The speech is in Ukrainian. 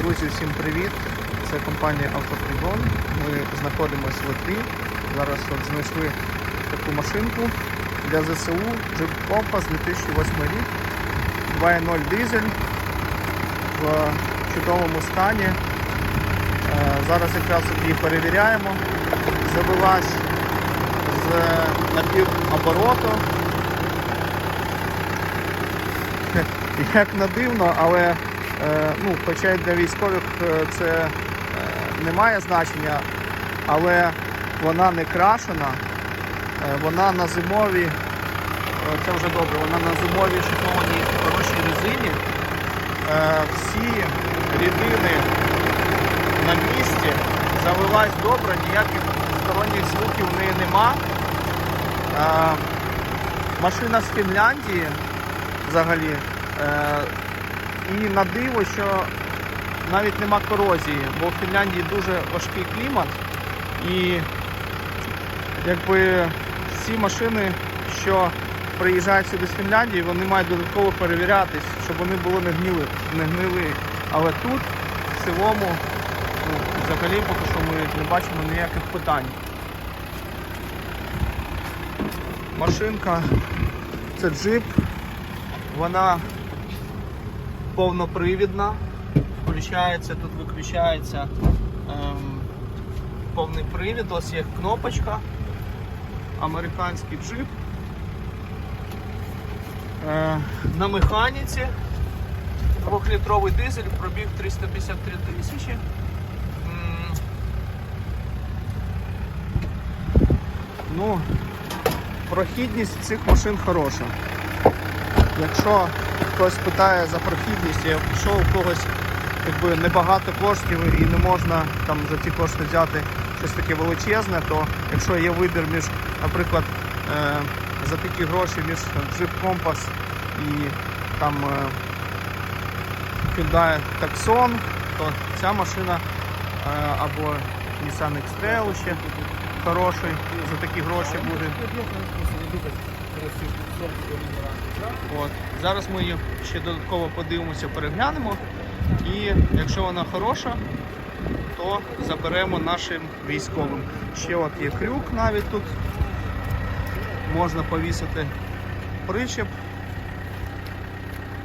Друзі, всім привіт! Це компанія Автопригон. Ми знаходимося в Литві. Зараз от знайшли таку машинку для ЗСУ Jeep Compass 2008 рік. 2.0 дизель в чудовому стані. Е, Зараз якраз її перевіряємо. Завелась з напівобороту. Як не дивно, але ну, хоча для військових е, це е, не має значення, але вона не крашена, е, вона на зимовій, е, це вже добре, вона на зимовій шикованій хорошій резині. Е, Всі рідини на місці, завелась добре, ніяких сторонніх звуків в неї нема. Е, Машина з Фінляндії взагалі. І на диво, що навіть нема корозії, бо в Фінляндії дуже важкий клімат. І якби всі машини, що приїжджають сюди з Фінляндії, вони мають додатково перевірятись, щоб вони були не гніли, не гнили. Але тут в цілому ну, взагалі поки що ми не бачимо ніяких питань. Машинка це джип, вона повнопривідна, включається, тут виключається ем, повний привід, ось є кнопочка, американський джип. Е, на механіці, двохлітровий дизель, пробіг 353 тисячі. Ну, прохідність цих машин хороша. Якщо хтось питає за прохідність, якщо у когось якби, небагато коштів і не можна там за ці кошти взяти щось таке величезне, то якщо є вибір між, наприклад, е, за такі гроші між Jeep Compass і там е, Hyundai Tucson, то ця машина е, або Nissan X-Trail ще хороший за такі гроші буде. От. Зараз ми її ще додатково подивимося, переглянемо. І якщо вона хороша, то заберемо нашим військовим. Ще от є крюк навіть тут. Можна повісити причеп